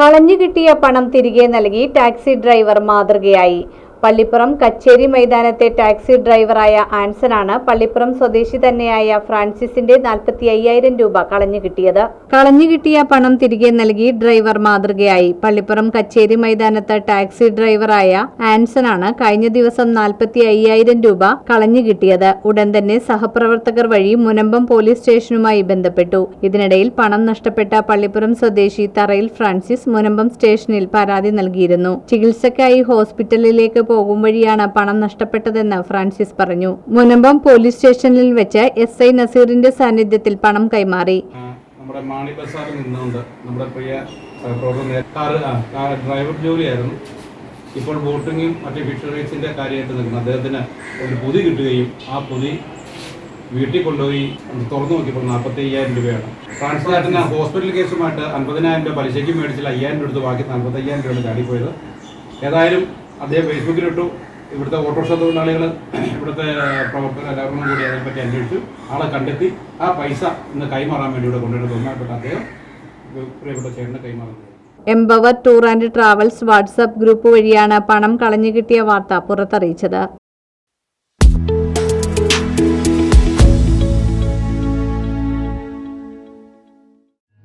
കളഞ്ഞു കിട്ടിയ പണം തിരികെ നൽകി ടാക്സി ഡ്രൈവർ മാതൃകയായി. പള്ളിപ്പുറം കച്ചേരി മൈതാനത്തെ ടാക്സി ഡ്രൈവറായ ആൻസനാണ് പള്ളിപ്പുറം സ്വദേശി തന്നെയായ ഫ്രാൻസിസിന്റെ നാൽപ്പത്തി അയ്യായിരം രൂപ കളഞ്ഞു കിട്ടിയത്. കളഞ്ഞു കിട്ടിയ പണം തിരികെ നൽകി ഡ്രൈവർ മാതൃകയായി. പള്ളിപ്പുറം കച്ചേരി മൈതാനത്ത് ടാക്സി ഡ്രൈവറായ ആൻസനാണ് കഴിഞ്ഞ ദിവസം നാൽപ്പത്തി അയ്യായിരം രൂപ കളഞ്ഞു കിട്ടിയത്. ഉടൻ തന്നെ സഹപ്രവർത്തകർ വഴി മുനമ്പം പോലീസ് സ്റ്റേഷനുമായി ബന്ധപ്പെട്ടു. ഇതിനിടയിൽ പണം നഷ്ടപ്പെട്ട പള്ളിപ്പുറം സ്വദേശി തറയിൽ ഫ്രാൻസിസ് മുനമ്പം സ്റ്റേഷനിൽ പരാതി നൽകിയിരുന്നു. ചികിത്സയ്ക്കായി ഹോസ്പിറ്റലിലേക്ക് പോകും വഴിയാണ് പണം നഷ്ടപ്പെട്ടതെന്ന് ഫ്രാൻസിസ് പറഞ്ഞു. മുനമ്പം പോലീസ് സ്റ്റേഷനിൽ വെച്ച് എസ് ഐ നസീറിന്റെ സാന്നിധ്യത്തിൽ പണം കൈമാറി. നമ്മുടെ നമ്മുടെ പ്രിയ ഡ്രൈവർ ജോലിയായിരുന്നു. ഇപ്പോൾ ബോട്ടിങ്ങും മറ്റ് ഫിഷറീസിന്റെ കാര്യമായിട്ട് നിൽക്കുന്നു. അദ്ദേഹത്തിന് ഒരു പൊതി കിട്ടുകയും ആ പൊതി വീട്ടിൽ കൊണ്ടുപോയി തുറന്നു നോക്കിയപ്പോൾ നാൽപ്പത്തി അയ്യായിരം രൂപയാണ് ട്രാൻസ്ഫാറ്റിന് ഹോസ്പിറ്റൽ കേസുമായിട്ട് അൻപതിനായിരം രൂപ പലിശയ്ക്ക് മേടിച്ചില്ല. അയ്യായിരം രൂപ എടുത്ത് ബാക്കി നാൽപ്പത്തി അയ്യായിരം രൂപയാണ് ചാടിപ്പോയത്. ഏതായാലും അദ്ദേഹം ഫേസ്ബുക്കിലിട്ടു ഇവിടുത്തെ ഓട്ടോറിക്ഷ തൊഴിലാളികൾ ഇവിടുത്തെ പ്രവർത്തകർ എല്ലാവരും കൂടി അതിനെപ്പറ്റി അന്വേഷിച്ചു. ആളെ കണ്ടെത്തി. ആ പൈസ ഇന്ന് കൈമാറാൻ വേണ്ടി ഇവിടെ കൊണ്ടുവരുന്നത് ബഹുമാനപ്പെട്ട അദ്ദേഹം പ്രിയപ്പെട്ട ചേട്ടന് കൈമാറുന്നത് empower tour and travels WhatsApp group വഴിയാണ് പണം കളഞ്ഞു കിട്ടിയ വാർത്ത പുറത്തറിയിച്ചത്.